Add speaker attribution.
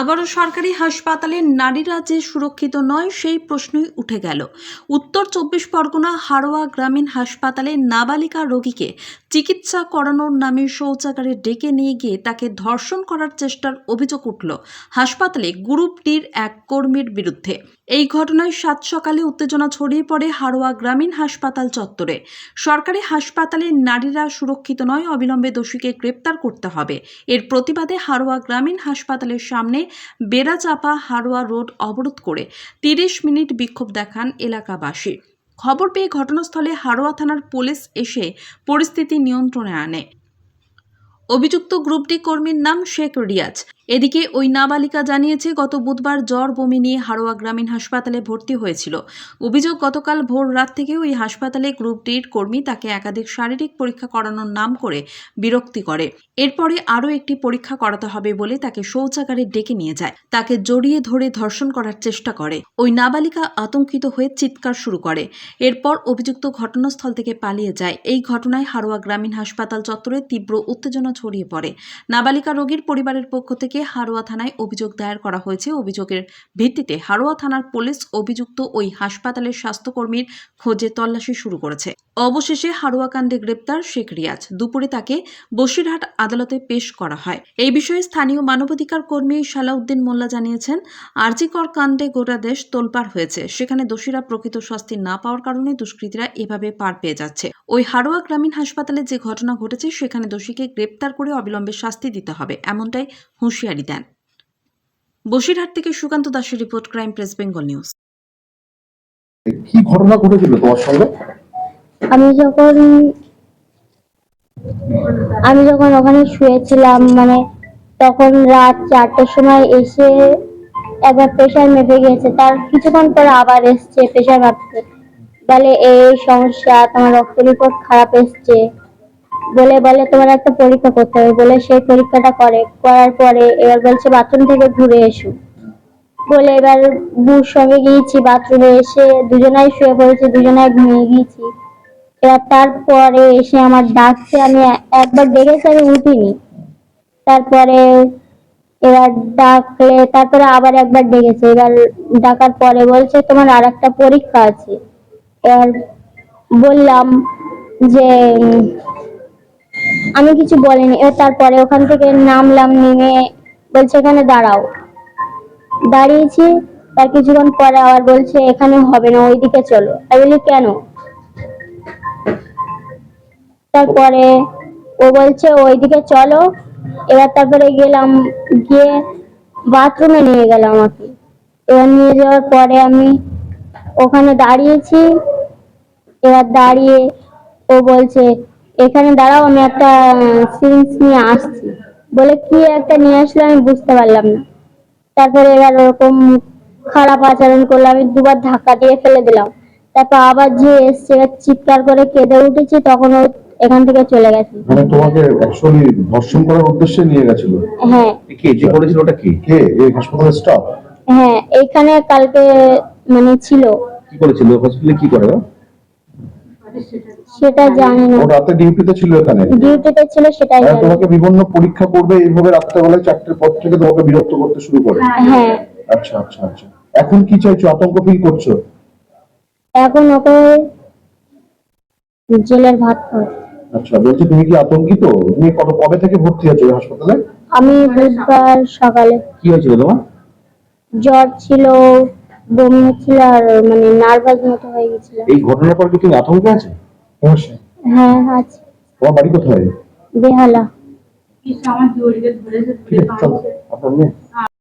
Speaker 1: আবারও সরকারি হাসপাতালে নারীরা যে সুরক্ষিত নয়, সেই প্রশ্নই উঠে গেল। উত্তর চব্বিশ পরগনা হাড়োয়া গ্রামীণ হাসপাতালে নাবালিকা রোগীকে চিকিৎসা করানোর নামে শৌচাগারে ডেকে নিয়ে গিয়ে তাকে ধর্ষণ করার চেষ্টার অভিযোগ উঠল। হাসপাতালে গ্রুপ ডির এক কর্মীর বিরুদ্ধে। এই ঘটনায় সাত সকালে উত্তেজনা ছড়িয়ে পড়ে হাড়োয়া গ্রামীণ হাসপাতাল চত্বরে। সরকারি হাসপাতালে নারীরা সুরক্ষিত নয়, অবিলম্বে দোষীকে গ্রেপ্তার করতে হবে। এর প্রতিবাদে হাড়োয়া গ্রামীণ হাসপাতালের সামনে বেড়াচাপা হাড়োয়া রোড অবরোধ করে তিরিশ মিনিট বিক্ষোভ দেখান এলাকাবাসী। খবর পেয়ে ঘটনাস্থলে হাড়োয়া থানার পুলিশ এসে পরিস্থিতি নিয়ন্ত্রণে আনে। অভিযুক্ত গ্রুপটি কর্মীর নাম শেখ রিয়াজ। এদিকে ওই নাবালিকা জানিয়েছে, গত বুধবার জ্বর বমি নিয়ে হারোয়া গ্রামীণ হাসপাতালে ভর্তি হয়েছিল। অভিযোগ, গতকাল ভোর রাত থেকে ওই হাসপাতালে গ্রুপ ডির কর্মী তাকে একাধিক শারীরিক পরীক্ষা করানোর নাম করে বিরক্তি করে। এরপরে আরও একটি পরীক্ষা করাতে হবে বলে তাকে শৌচাগারে ডেকে নিয়ে যায়। তাকে জড়িয়ে ধরে ধর্ষণ করার চেষ্টা করে। ওই নাবালিকা আতঙ্কিত হয়ে চিৎকার শুরু করে। এরপর অভিযুক্ত ঘটনাস্থল থেকে পালিয়ে যায়। এই ঘটনায় হারোয়া গ্রামীণ হাসপাতাল চত্বরে তীব্র উত্তেজনা ছড়িয়ে পড়ে। নাবালিকা রোগীর পরিবারের পক্ষ থেকে হাড়োয়া থানায় অভিযোগ দায়ের করা হয়েছে। অভিযোগের ভিত্তিতে হারোয়া থানার পুলিশ অভিযুক্ত ওই হাসপাতালের স্বাস্থ্যকর্মীর খোঁজে তল্লাশি শুরু করেছে। অবশেষে হাড়োয়া কাণ্ডে গ্রেপ্তার শেখ রিয়াজ। দুপুরে তাকে বসিরহাট আদালতে পেশ করা হয়। এই বিষয়ে স্থানীয় মানবাধিকার কর্মী সালাউদ্দিন মোল্লা জানিয়েছেন আরজিকর কাণ্ডে গোটা দেশ তোলপাড় হয়েছে। সেখানে দোষীরা প্রকৃত শাস্তি না পাওয়ার কারণে দুষ্কৃতীরা এভাবে পার পেয়ে যাচ্ছে। ওই হাড়োয়া গ্রামীণ হাসপাতালে যে ঘটনা ঘটেছে, সেখানে দোষীকে গ্রেপ্তার করে অবিলম্বে শাস্তি দিতে হবে, এমনটাই হুঁশিয়ারি দেন। বসিরহাট থেকে সুকান্ত দাসের report, crime press, Bengal news.
Speaker 2: কি ঘটনা ঘটেছিল তোমার সঙ্গে?
Speaker 3: আমি যখন আমি যখন ওখানে শুয়েছিলাম মানে তখন রাত চারটের সময় এসে একবার প্রেশার মেপে গেছে তার কিছুক্ষণ পরে আবার এসছে প্রেশার মাপতে। বলে, এই সমস্যা, তোমার রক্ত রিপোর্ট খারাপ এসছে। বলে বলে, তোমার একটা পরীক্ষা করতে হবে। বলে, সেই পরীক্ষাটা করে, করার পরে এবার বলছে বাথরুম থেকে ঘুরে এসো। বলে, এবার বুর সঙ্গে গিয়েছি বাথরুমে এসে দুজনাই শুয়ে পড়েছি, দুজনাই ঘুমিয়ে গিয়েছি। এবার তারপরে এসে আমার ডাকছে আমি একবার ডেকেছি আমি উঠিনি। তারপরে এবার ডাকলে, তারপরে আবার একবার ডেকেছে এবার ডাকার পরে বলছে, তোমার আর একটা পরীক্ষা আছে। এবার বললাম যে, আমি কিছু বলিনি। এবার তারপরে ওখান থেকে নামলাম, নেমে বলছে, এখানে দাঁড়াও। দাঁড়িয়েছি, তার কিছুক্ষণ পরে আবার বলছে, এখানে হবে না, ওইদিকে চলো। আমি বলি, কেন? তারপরে ও বলছে, ওইদিকে চলো। এবার তারপরে গেলাম, গিয়ে বাথরুমে নিয়ে গেল আমাকে এবার নিয়ে যাওয়ার পরে আমি ওখানে দাঁড়িয়েছি। এবার দাঁড়িয়ে ও বলছে, এখানে দাঁড়াও, আমি একটা সিরিঞ্জ নিয়ে আসছি। বলে, কি একটা নিয়ে আসলো আমি বুঝতে পারলাম না। তারপরে এবার ওরকম খারাপ আচরণ করল, আমি দুবার ধাক্কা দিয়ে ফেলে দিলাম। তারপর আবার যে এসছে চিৎকার করে কেঁদে উঠেছি, তখন ও এখান থেকে চলে গেছে।
Speaker 2: মানে তোমাকে অ্যাকচুয়ালি ধর্ষণ করার উদ্দেশ্যে নিয়ে গেছিল?
Speaker 3: হ্যাঁ।
Speaker 4: কে? যে করেছিল ওটা কি?
Speaker 2: কে? এই স্টাফ
Speaker 3: হ্যাঁ এইখানে কালকে মানে ছিল।
Speaker 4: কি করেছিল? হসপিটালে কি করে
Speaker 3: সেটা জানি না।
Speaker 2: ও রাতে ডিউটিতে ছিল এখানে?
Speaker 3: ডিউটিতে ছিল সেটাই জানি।
Speaker 2: তোমাকে বিভিন্ন পরীক্ষা করবে এইভাবে রাত্রেবেলায় চারটের পর থেকে তোমাকে বিরক্ত করতে শুরু করে।
Speaker 3: হ্যাঁ
Speaker 2: আচ্ছা আচ্ছা আচ্ছা। এখন কি চাইছো? আতঙ্ক ফিল করছ?
Speaker 3: এখন ওকে জেলের ভাত খাওয়া
Speaker 2: আচ্ছা বলছি তুমি কি আতঙ্কিত? তুমি কত কবে থেকে ভর্তি আছো হাসপাতালে?
Speaker 3: আমি বুধবার সকালে।
Speaker 4: কি হয়েছিল তোমার?
Speaker 3: জ্বর ছিল বমি হচ্ছিল আর মানে নার্ভাস মতো হয়ে গেছিল।
Speaker 4: এই ঘটনার পর কি তুমি আতঙ্কে আছে?
Speaker 2: অবশ্যই।
Speaker 3: হ্যাঁ আছে।
Speaker 2: তোমার বাড়ি কোথায়?
Speaker 3: বেহালা।
Speaker 2: ঠিক আছে চলো আপনার মেয়ে